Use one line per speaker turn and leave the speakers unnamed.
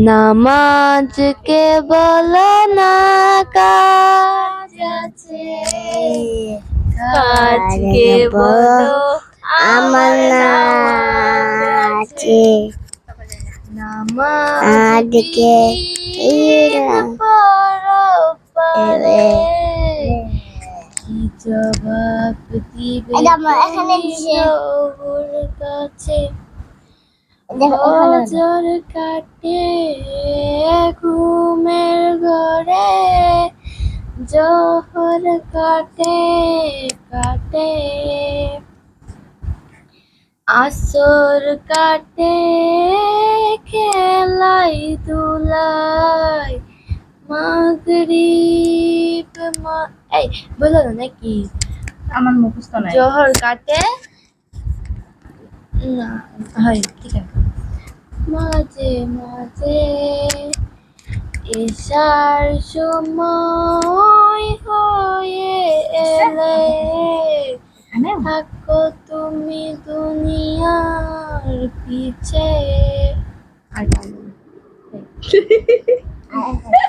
নামাজ কে বলো না কাজ আছে। কাজকে বলো আমার নামাজ আছে। নামাজ কি জবাব দিবে কাছে। বছর কাটে ঘুমের ঘরে। জহর কাটে কাটে। আসর কাটে খেলাই দুলাই মাগরিব মা এই বলো না নাকি?
আমার মুখস্থ নাই।
জহর কাটে না হয় ঠিক আছে। মাঝে মাঝে এসার সময় হয়ে এলে। থাকো তুমি দুনিয়ার পিছে।
আর।